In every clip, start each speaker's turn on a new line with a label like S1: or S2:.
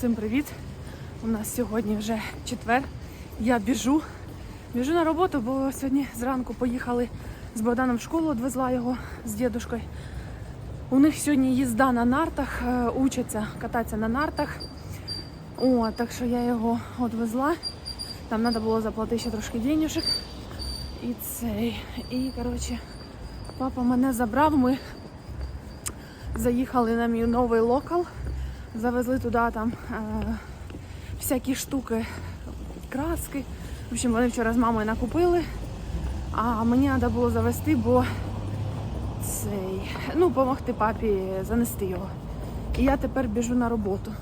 S1: Всім привіт! У нас сьогодні вже четвер. Я біжу. Біжу на роботу, бо сьогодні зранку поїхали з Богданом в школу, відвезла його з дідушкою. У них сьогодні їзда на нартах, е, учаться кататися на нартах. О, так що я його відвезла. Там треба було заплатити ще трошки денежок. І цей. І, коротше, папа мене забрав. Ми заїхали на мій новий локал. Завезли туди там е, всякі штуки, краски. В общем, вони вчора з мамою накупили. А мені треба було завести, бо цей, ну, допомогти папі занести його. І я тепер біжу на роботу.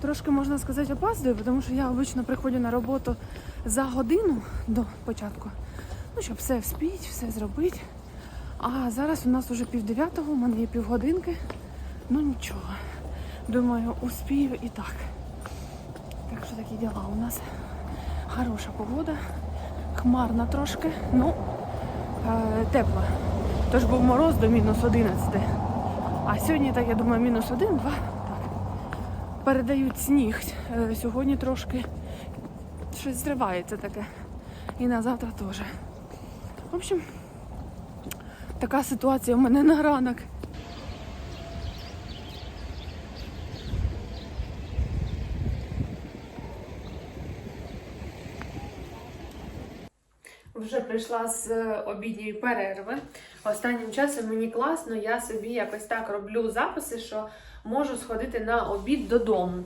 S1: Трошки можна сказати, опаздую, тому що я обично приходжу на роботу за годину до початку. Ну, щоб все вспіть, все зробити. А зараз у нас вже пів дев'ятого, у мене є півгодинки. Ну нічого. Думаю, успію і так. Так що такі діла у нас. Хороша погода, хмарна трошки, ну е, тепла. Тож був мороз до мінус 11. А сьогодні, так я думаю, мінус 1, 2. Так. Передають сніг. Е, сьогодні трошки щось зривається таке. І на завтра теж. В общем, така ситуація у мене на ранок. Вже прийшла з обідньої перерви. Останнім часом мені класно, я собі якось так роблю записи, що можу сходити на обід додому.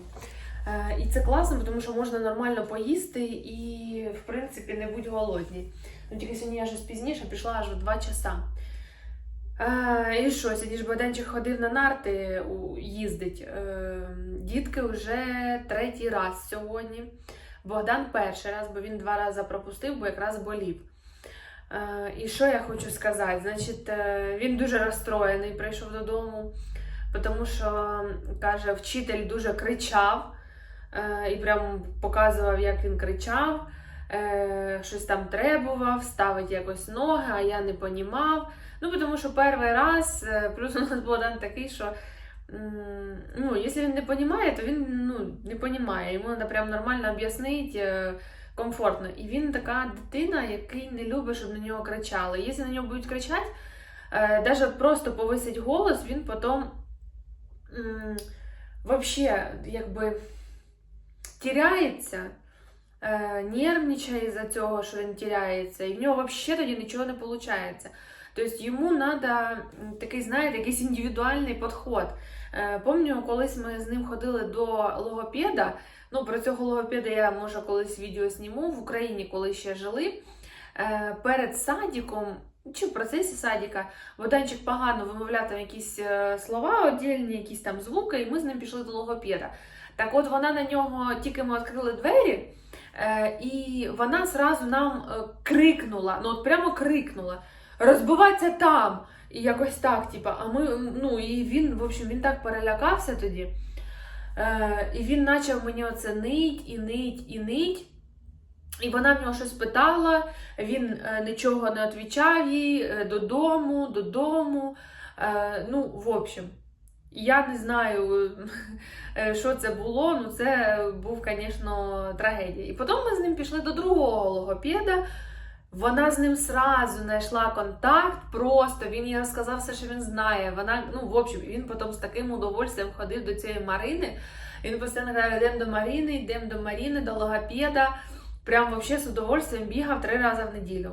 S1: Е, І це класно, тому що можна нормально поїсти і, в принципі, не будь голодні. Ну, тільки сьогодні я вже пізніше прийшла аж в 2 часа. Е, і що, ж Богданчик ходив на нарти, їздить. Е, дітки вже третій раз сьогодні. Богдан перший раз, бо він два рази пропустив, бо якраз болів. Е, і що я хочу сказати? Значить, е, він дуже розстроєний, прийшов додому, тому що, каже, вчитель дуже кричав е, і прям показував, як він кричав, щось там требував, ставить якось ноги, а я не понімав. Ну, тому що перший раз, плюс у нас Богдан такий, що ну, якщо він не розуміє, то він ну, не розуміє. Йому треба прям нормально об'яснити, е, комфортно. І він така дитина, який не любить, щоб на нього кричали. Якщо на нього будуть кричати, навіть просто повисить голос, він потім вообще, якби тіряється, е, нервничає за цього, що він тіряється, і в нього взагалі тоді нічого не виходить. Тобто йому треба такий, знаєте, якийсь індивідуальний підход. Е, Пам'ятаю, колись ми з ним ходили до логопеда. Ну, про цього логопеда я може колись відео зніму в Україні, коли ще жили. Е, Перед садиком, чи в процесі садика, Богданчик погано вимовляв там якісь е, слова отдельні, якісь там звуки, і ми з ним пішли до логопеда. Так от вона на нього тільки ми відкрили двері, е, і вона зразу нам крикнула, ну от прямо крикнула: розбиватися там! І якось так, типа, а ми, ну і він, в общем, він так перелякався тоді. Е, і він почав мені оце нить і нить і нить. І вона в нього щось питала, він е, нічого не відповідав їй е, додому, додому. Е, ну, в общем, я не знаю, е, що це було. Ну, це був, звісно, трагедія. І потім ми з ним пішли до другого логопеда. Вона з ним сразу знайшла контакт, просто він їй розказав все, що він знає. Вона, ну, в общем, він потім з таким удовольствием ходив до цієї Марини. Він постійно каже, йдемо до Марини, йдемо до Марини, до логопеда. Прям вообще з удовольствием бігав три рази в неділю.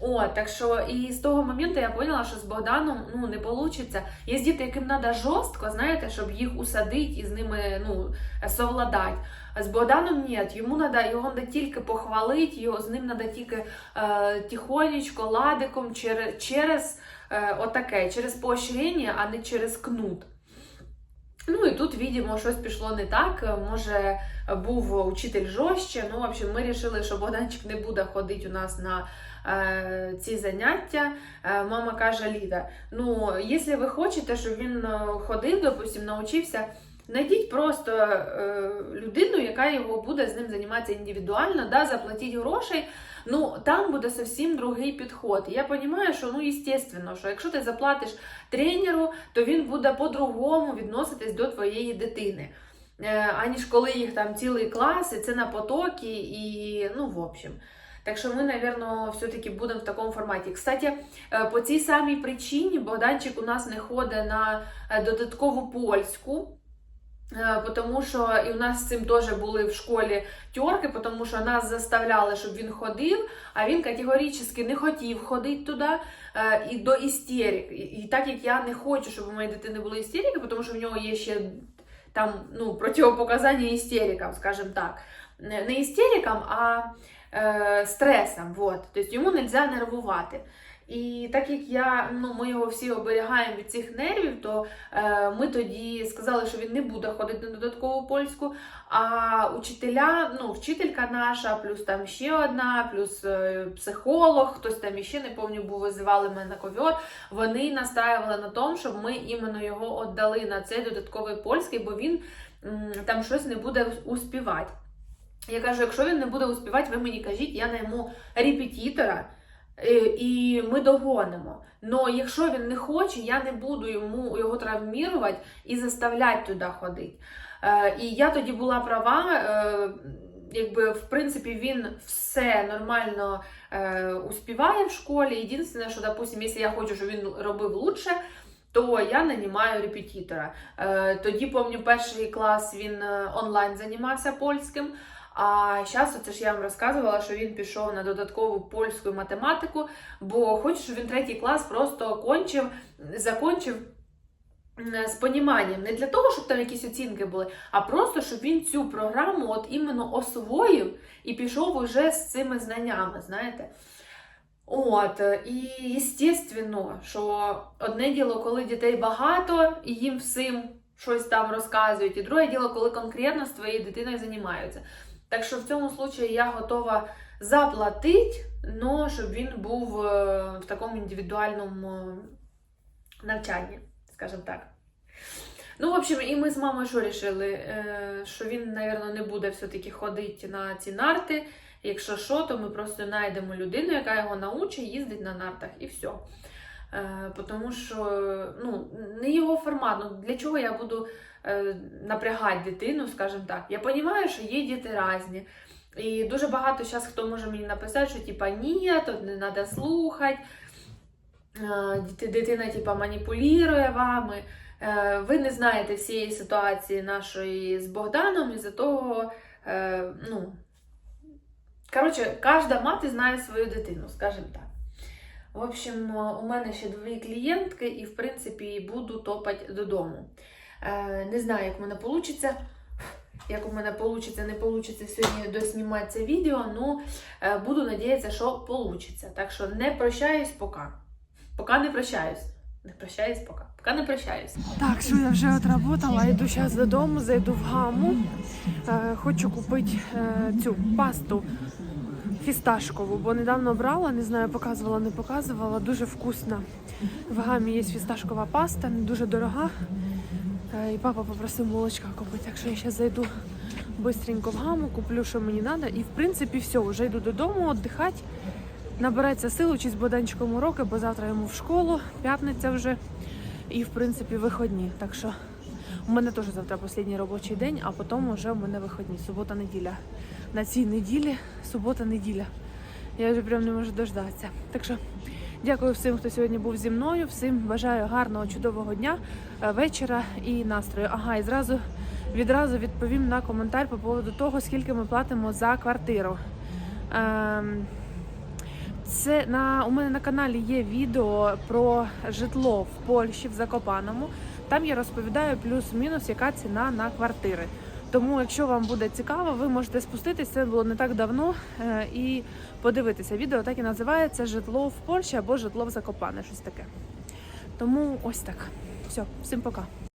S1: О, так що і з того моменту я поняла, що з Богданом ну, не вийде. Є діти, яким треба жорстко, знаєте, щоб їх усадити і з ними ну, совладати. А з Богданом ні, йому надо, його треба тільки похвалити, його, з ним треба тільки е, тихонечко, ладиком, через, через е, отаке, через поощрення, а не через кнут. Ну і тут, видимо, щось пішло не так. Може, був учитель жорстче. Ну, в общем, ми вирішили, що Богданчик не буде ходити у нас на е, ці заняття. Е, мама каже: Ліда, ну, якщо ви хочете, щоб він е, ходив, допустим, навчився. Найдіть просто е, людину, яка його буде з ним займатися індивідуально, да, заплатіть грошей. Ну там буде зовсім другий підход. Я розумію, що ну, естественно, що якщо ти заплатиш тренеру, то він буде по-другому відноситись до твоєї дитини. е, аніж коли їх там цілий клас, і це на потоки, і ну, в общем. Так що ми, напевно, все-таки будемо в такому форматі. Кстати, е, по цій самій причині Богданчик у нас не ходить на е, додаткову польську. Е, Тому що і у нас з цим теж були в школі тьорки, тому що нас заставляли, щоб він ходив, а він категорично не хотів ходити туди е, і до істерик. І, так як я не хочу, щоб у моєї дитини були істерики, тому що в нього є ще там ну, противопоказання істерикам, скажімо так. Не істерикам, а е, стресом. Вот. Тобто йому не можна нервувати. І так як я, ну, ми його всі оберігаємо від цих нервів, то е, ми тоді сказали, що він не буде ходити на додаткову польську. А учителя, ну, вчителька наша, плюс там ще одна, плюс е, психолог, хтось там іще, не пам'ятаю, був визивали мене на ковьор. Вони настраювали на тому, щоб ми іменно його віддали на цей додатковий польський, бо він м, там щось не буде успівати. Я кажу, якщо він не буде успівати, ви мені кажіть, я найму репетитора. Е, і ми догонимо. Но якщо він не хоче, я не буду йому його травмірувати і заставляти туди ходити. Е, і я тоді була права. Е, Якби в принципі він все нормально успіває в школі. Єдине, що, допустим, якщо я хочу, щоб він робив лучше, то я нанімаю репетитора. Тоді, пам'ятаю, перший клас він онлайн займався польським. А зараз, це ж я вам розказувала, що він пішов на додаткову польську математику, бо хоче, щоб він третій клас просто кончив, закончив з поніманням. Не для того, щоб там якісь оцінки були, а просто, щоб він цю програму от іменно освоїв і пішов уже з цими знаннями, знаєте. От, і звісно, що одне діло, коли дітей багато і їм всім щось там розказують, і друге діло, коли конкретно з твоєю дитиною займаються. Так що в цьому случаї я готова заплатити, но щоб він був е, в такому індивідуальному е, навчанні, скажімо так. Ну, в общем, і ми з мамою що рішили? Е, Що він, мабуть, не буде все-таки ходити на ці нарти. Якщо що, то ми просто знайдемо людину, яка його научить їздити на нартах, і все. Е, Тому що ну, не його формат. Ну, для чого я буду е, напрягати дитину, скажімо так. Я розумію, що є діти різні. І дуже багато зараз хто може мені написати, що типа ні, тут не треба слухати. Е, Дитина типа маніпулює вами. Ви не знаєте всієї ситуації нашої з Богданом, і за того, ну, коротше, кожна мати знає свою дитину, скажімо так. В общем, у мене ще дві клієнтки, і в принципі буду топати додому. Е, Не знаю, як в мене вийде. Як у мене вийде, не вийде сьогодні доснімати це відео, ну е, буду надіятися, що вийде. Так що не прощаюсь поки. Поки не прощаюсь. Не прощаюсь поки. Поки не прощаюсь.
S2: Так, що я вже отработала, йду зараз додому, зайду в гаму. Е, хочу купити е, цю пасту фісташкову, бо недавно брала, не знаю, показувала, не показувала. Дуже вкусна. В гамі є фісташкова паста, не дуже дорога. Е, і папа попросив молочка купити. Так що я зараз зайду швидко в гаму, куплю, що мені треба. І в принципі все, вже йду додому віддихати. Набирається сил, чи з Боданчиком уроки, бо завтра йому в школу, п'ятниця вже. І в принципі виходні. Так що у мене теж завтра останній робочий день, а потім вже у мене виходні. Субота-неділя. На цій неділі, субота-неділя. Я вже прям не можу дождатися. Так що дякую всім, хто сьогодні був зі мною. Всім бажаю гарного, чудового дня, е, вечора і настрою. Ага, і зразу відразу відповім на коментар по поводу того, скільки ми платимо за квартиру. Ем, це на у мене на каналі є відео про житло в Польщі в Закопаному. Там я розповідаю плюс-мінус, яка ціна на квартири. Тому, якщо вам буде цікаво, ви можете спуститися. Це було не так давно е, і подивитися. Відео так і називається Житло в Польщі або житло в Закопане, щось таке. Тому ось так. Все, всім пока.